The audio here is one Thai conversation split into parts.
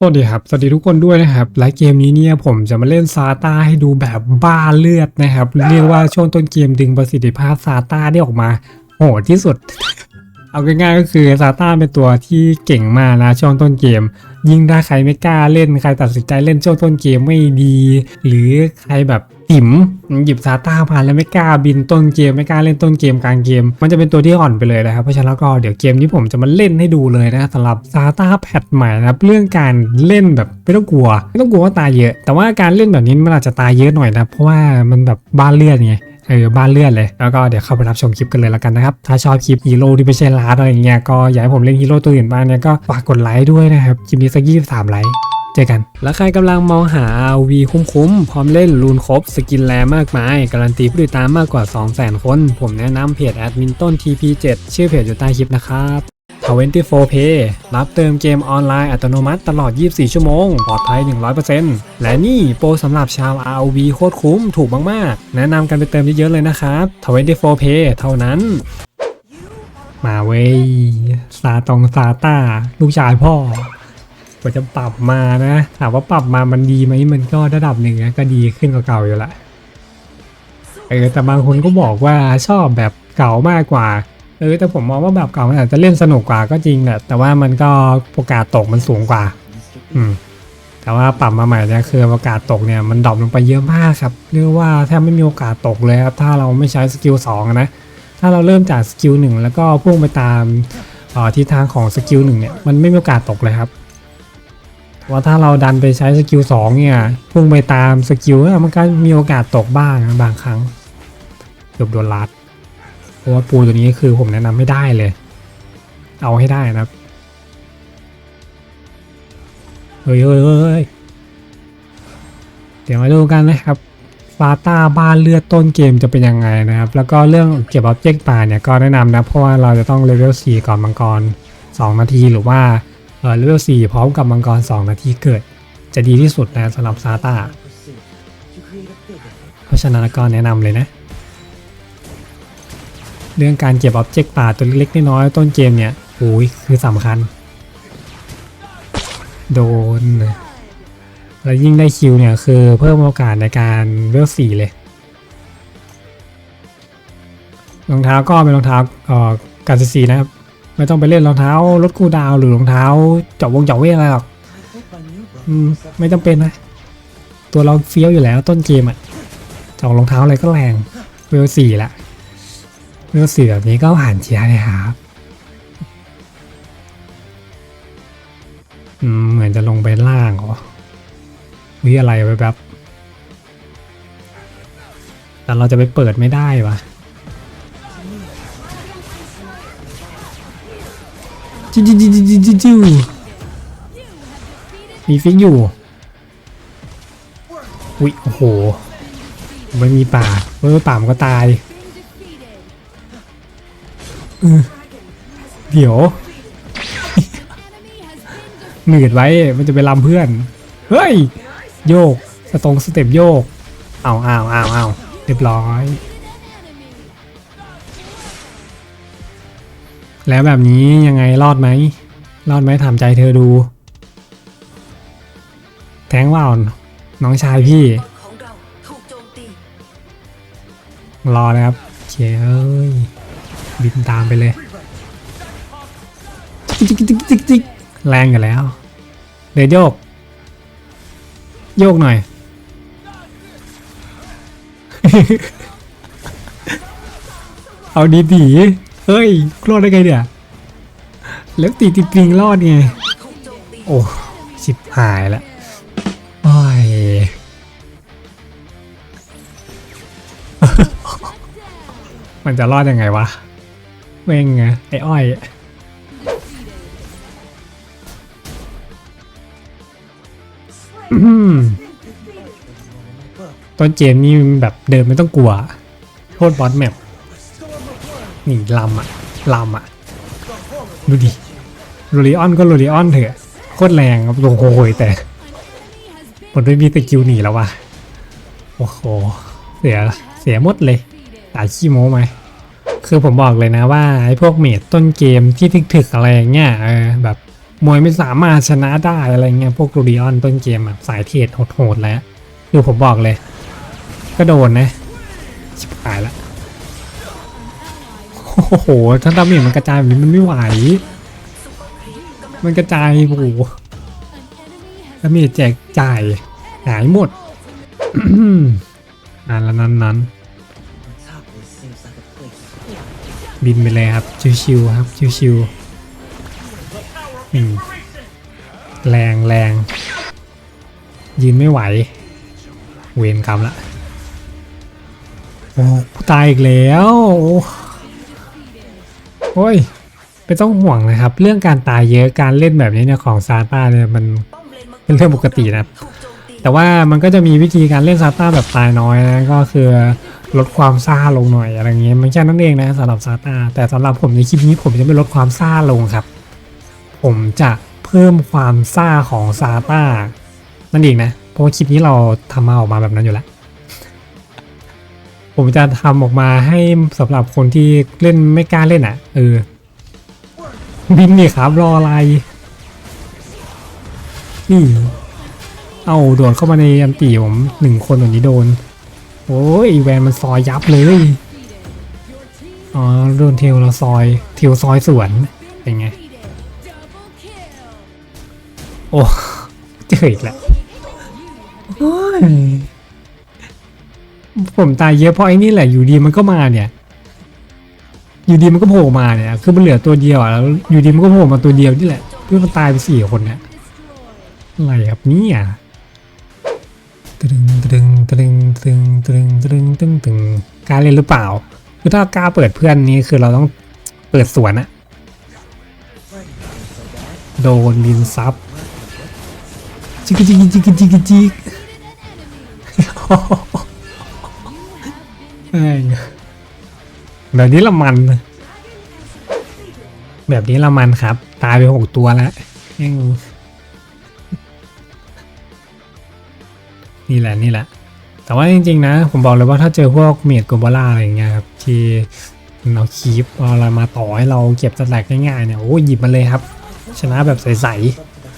สวัสดีครับ สวัสดีทุกคนด้วยนะครับและเกมนี้เนี่ยผมจะมาเล่นซาต้าให้ดูแบบบ้าเลือดนะครับ เรียกว่าช่วงต้นเกมดึงประสิทธิภาพซาต้าได้ออกมาโหดที่สุด เอาง่ายๆก็คือซาต้าเป็นตัวที่เก่งมากนะช่วงต้นเกม ยิ่งถ้าใครไม่กล้าเล่นใครตัดสินใจเล่นช่วงต้นเกมไม่ดี หรือใครแบบติ๋มหยิบซาต้ามาแล้วไม่กล้าบินต้นเกมไม่กล้าเล่นต้นเกมกลางเกม มันจะเป็นตัวที่อ่อนไปเลยนะครับเพราะฉะนั้นก็เดี๋ยวเกมที่ผมจะมาเล่นให้ดูเลยนะสำหรับซาต้าแพทใหม่นะครับเรื่องการเล่นแบบไม่ต้องกลัว ไม่ต้องกลัวว่าตายเยอะ แต่ว่าการเล่นแบบนี้มันอาจจะตายเยอะหน่อยนะเพราะว่ามันแบบบ้านเลือดไง เออบ้านเลื่อนเลย แล้วก็เดี๋ยวเข้าไปรับชมคลิปกันเลยแล้วกันนะครับ ถ้าชอบคลิปฮีโร่ที่ไม่ใช่ลาดอะไรอย่างเงี้ยก็อยากให้ผมเล่นฮีโร่ตัวอื่นบ้างเนี่ยก็ฝากกดไลค์ด้วยนะครับคลิปนี้สักยี่สามไลค์เจอกัน แล้วใครกำลังมองหา RV คุ้มๆ พร้อมเล่นรูนครบ สกินแรมากมาย การันตีผู้ติดตามมากกว่า 200,000 คน ผมแนะนำเพจแอดมินต้น TP7 ชื่อเพจอยู่ใต้คลิปนะครับ 24 Pay รับเติมเกมออนไลน์อัตโนมัติตลอด 24 ชั่วโมง ปลอดภัย 100%และนี่โปรสำหรับชาว ROV โคตรคุ้มถูกมากๆ แนะนำกันไปเติมเยอะๆเลยนะครับ 24 Pay เท่านั้น มาเว้ยซาตองซาต้า ลูกชายพ่อกว่าจะปรับมานะ ถามว่าปรับมามันดีไหมมันก็ระดับหนึ่งนะก็ดีขึ้นกว่าเก่าอยู่ละเออแต่บางคนก็บอกว่าชอบแบบเก่ามากกว่า เออแต่ผมมองว่าแบบเก่ามันอาจจะเล่นสนุกกว่าก็จริงแหละแต่ว่ามันก็โอกาสตกมันสูงกว่า อืม แต่ว่าปรับมาใหม่เนี่ยคือโอกาสตกเนี่ยมันดรอปลงไปเยอะมากครับเรียกว่าแทบไม่มีโอกาสตกเลยครับถ้าเราไม่ใช้สกิลสองนะถ้าเราเริ่มจากสกิลหนึ่งแล้วก็พุ่งไปตามออทิศทางของสกิลหนึ่งเนี่ยมันไม่มีโอกาสตกเลยครับแต่ว่าถ้าเราดันไปใช้สกิลสองเนี่ยพุ่งไปตามสกิลมันก็มีโอกาสตกบ้างนะบางครั้งเกือบโดนลัด ราะว่าปูตัวนี้คือผมแนะนำไม่ได้เลย เอาให้ได้นะครับ เฮ้ยเฮ้ยเฮ้ยเดี๋ยวมาดูกันนะครับฟาต้าบ้านเลือดต้นเกมจะเป็นยังไงนะครับ แล้วก็เรื่องเก็บออบเจกต์ป่าเนี่ยก็แนะนำนะ เพราะว่าเราจะต้องเลเวล 4 ก่อนมังกร 2 นาทีหรือว่าเออเลเวล 4 พร้อมกับมังกร 2 นาทีเกิด จะดีที่สุดนะสำหรับซาต้าเพราะฉะนั้นก็แนะนำเลยนะ เรื่องการเก็บออบเจกต์ป่าตัวเล็กๆน้อยๆต้นเกมเนี่ยโอ้ยคือสำคัญ โดน แล้วยิ่งได้คิวเนี่ยคือเพิ่มโอกาสในการเวลสี่เลยรองเท้าก็เป็นรองเท้าเอ่อการซีนะครับ ไม่ต้องไปเล่นรองเท้าลดคูลดาวหรือรองเท้าเจาะวงเจาะเวทอะไรหรอกอืมไม่จำเป็นนะ ตัวเราเฟี้ยวอยู่แล้วต้นเกมอะเจาะรองเท้าอะไรก็แรงเวลสี่ละ เวลสี่แบบนี้ก็ผ่านเชียร์เลยครับเหมือนจะลงไปล่างเหรอวิอะไรไปแบบ แต่เราจะไปเปิดไม่ได้วะจิจิจิจิจิจิจิมีฟิกอยู่อุ้ยโอ้โหไม่มีป่าเมื่อป่ามันก็ตาย เดี๋ยวหนืดไว้มันจะไปลำเพื่อน เฮ้ย โยกสตรงสเต็ปโยกเอาเอาเอาเอาเรียบร้อย แล้วแบบนี้ยังไงรอดไหม รอดไหมถามใจเธอดู แทงว่าน้องชายพี่ รอนะครับเชยเอ้ย บินตามไปเลยจิกจิกจิกจิกแรงอยู่แล้ว เดี๋ยวโยก โยกหน่อย เอาดีดีๆเฮ้ยรอดได้ไงเนี่ยแล้วตีติดปิงรอดไงโจมตีโอ้ชิบหายล้วโอ้ยมันจะรอดยังไงวะ เม่งไงไอ้อ้อยอื้อหือนเกมนี่แบบเดินไม่ต้องกลัว โทษบอสแมปนี่ลำอะลำอะดูดิโรลิออนก็โรลิออนเถอะโคตรแรงครับโอ้โหแต่มันไม่มีสกิลหนีแล้ววะโอ้โห เสียเสียหมดเลยตายขี้โม้ไหม คือผมบอกเลยนะว่าไอ้พวกเมดต้นเกมที่ถึกๆอะไรอย่างเงี้ยเออแบบมวยไม่สามารถชนะได้อะไรเงี้ยพวกรูดิออนต้นเกมแบบสายเทรดโหดๆแล้วคือผมบอกเลย ก็โดนนะชิบหายละโอ้โหถ้าดาเมจมันกระจายแบบนี้มันไม่ไหว มันกระจายโอ้โหดาเมจแจกจ่ายหายหมดนั่นละนั้นนั้น บินไปเลยครับ ชิวๆครับ ชิวๆอืมแรงแรงยืนไม่ไหว เวรกรรมละ โอ้กูตายอีกแล้วโอ้โอ้ยไม่ต้องห่วงนะครับ เรื่องการตายเยอะการเล่นแบบนี้เนี่ยของซาต้าเนี่ยมันป้อมเลนมังเป็นเรื่องปกตินะครับถูกโจมตีแต่ว่ามันก็จะมีวิธีการเล่นซาต้าแบบตายน้อยนะก็คือ ลดความซ่าลงหน่อยอะไรเงี้ยมันแค่นั้นเองนะสำหรับซาตาแต่สำหรับผมในคลิปนี้ผมจะไม่ลดความซ่าลงครับ ผมจะเพิ่มความซ่าของซาตานั่นเองนะเพราะว่าคลิปนี้เราทำมาออกมาแบบนั้นอยู่แล้ว ผมจะทำออกมาให้สำหรับคนที่เล่นไม่กล้าเล่นอะเออบินนี่ครับรออะไรนี่เอาโดนเข้ามาในอันตีผมหนึ่งคนแบบนี้โดน โอ้ยแวนมันซอยยับเลย อ๋อโดนเทลเราซอยเทลซอยสวนเป็นไง โอ้เจออีกแล้วโอ้ยผมตายเยอะเพราะไอ้นี่แหละอยู่ดีมันก็มาเนี่ย อยู่ดีมันก็โผล่มาเนี่ย คือมันเหลือตัวเดียวอะแล้วอยู่ดีมันก็โผล่มาตัวเดียวนี่แหละเพื่อมันตายไปสี่คนเนี่ยอะไรครับนี่ย ตึงตึงตึงตึงตึงตึงตึงตึงกล้ารเล่นหรือเปล่าคือถ้ากล้าเปิดเพื่อนนี้คือเราต้องเปิดสวนอะโดนบินซับจิกจิกจิกจิกจิกแม่งแบบนี้ละมัน แบบนี้ละมันครับ ตายไปหกตัวแล้วแม่ง นี่แหละนี่แหละ แต่ว่าจริงๆนะ ผมบอกเลยว่าถ้าเจอพวกเมดโกบล่าอะไรอย่างเงี้ยครับที่เราคีปเอาอะไรมาต่อให้เราเก็บสแต็กง่ายๆเนี่ยโอ้หยิบมาเลยครับ ชนะแบบใส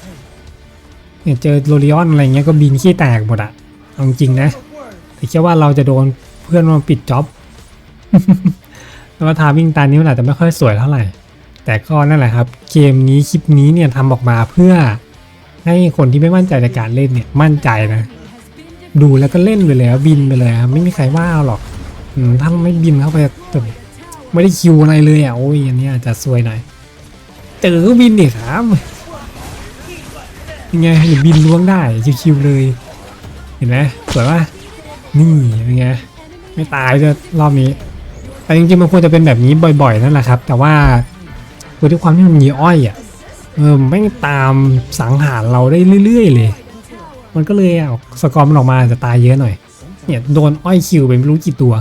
ๆเนี่ยเจอโรลิออนอะไรเงี้ยก็บินขี้แตกหมดอะเอาจริงๆนะแต่แค่ว่าเราจะโดนเพื่อนมาปิดจ็อบแล้วว่าทาวิ่งตานี้มันอาจจะไม่ค่อยสวยเท่าไหร่ แต่ก็นั่นแหละครับ เกมนี้คลิปนี้เนี่ยทำออกมาเพื่อให้คนที่ไม่มั่นใจในการเล่นเนี่ยมั่นใจนะ ดูแล้วก็เล่นไปเลยบินไปเลยครับไม่มีใครว่าหรอกถ้าไม่บินเข้าไปไม่ได้คิวอะไรเลยอะโอ้ยอันนี้อาจจะซวยหน่อยเจอก็บินดิครับยังไงเดี๋ยวบินล้วงได้ชิวๆเลย เห็นไหมสวยป่ะนี่เป็นไงไม่ตายจะรอบนี้แต่จริงๆมันควรจะเป็นแบบนี้บ่อยๆนั่นแหละครับ แต่ว่าด้วยความที่มันมีอ้อยอะเออไม่ตามสังหารเราได้เรื่อย ๆ เลย มันก็เลยเอาสกอร์มันออกมาจะตายเยอะหน่อย เนี่ยโดนอ้อยคิวไปไม่รู้กี่ตัว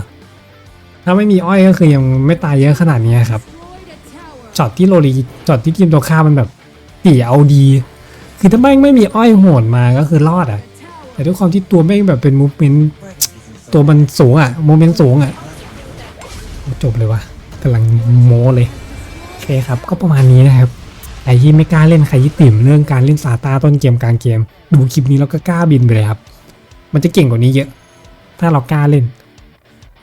ถ้าไม่มีอ้อยก็คือยังไม่ตายเยอะขนาดนี้ครับช็อตที่โรลีช็อตที่ทีมตัวข้ามันแบบตีเอาดี คือถ้าแม่งไม่มีอ้อยโหนมาก็คือรอดอะ แต่ด้วยความที่ตัวแม่งแบบเป็นมูฟเมนต์ตัวมันสูงอะโมเมนต์สูงอะจบเลยวะกำลังโม้เลยโอเคครับ ก็ประมาณนี้นะครับใครที่ไม่กล้าเล่นใครที่ติ่มเรื่องการเล่นซาตาต้นเกมกลางเกม ดูคลิปนี้แล้วก็กล้าบินไปเลยครับ มันจะเก่งกว่านี้เยอะ ถ้าเรากล้าเล่น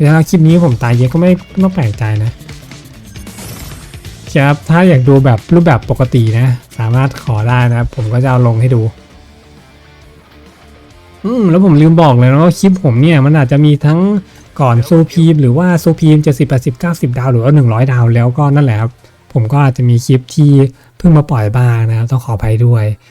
แล้วคลิปนี้ผมตายเยอะก็ไม่ต้องแปลกใจนะครับถ้าอยากดูแบบรูปแบบปกตินะ สามารถขอได้นะครับ ผมก็จะเอาลงให้ดู อืมแล้วผมลืมบอกเลยนะว่าคลิปผมเนี่ยมันอาจจะมีทั้งก่อนโซพีมหรือว่าโซพีมจะสิบแปดสิบเก้าสิบดาวหรือว่าหนึ่งร้อยดาวแล้วก็นั่นแหละครับ ผมก็อาจจะมีคลิปที่เพิ่งมาปล่อยบ้างนะครับต้องขออภัยด้วย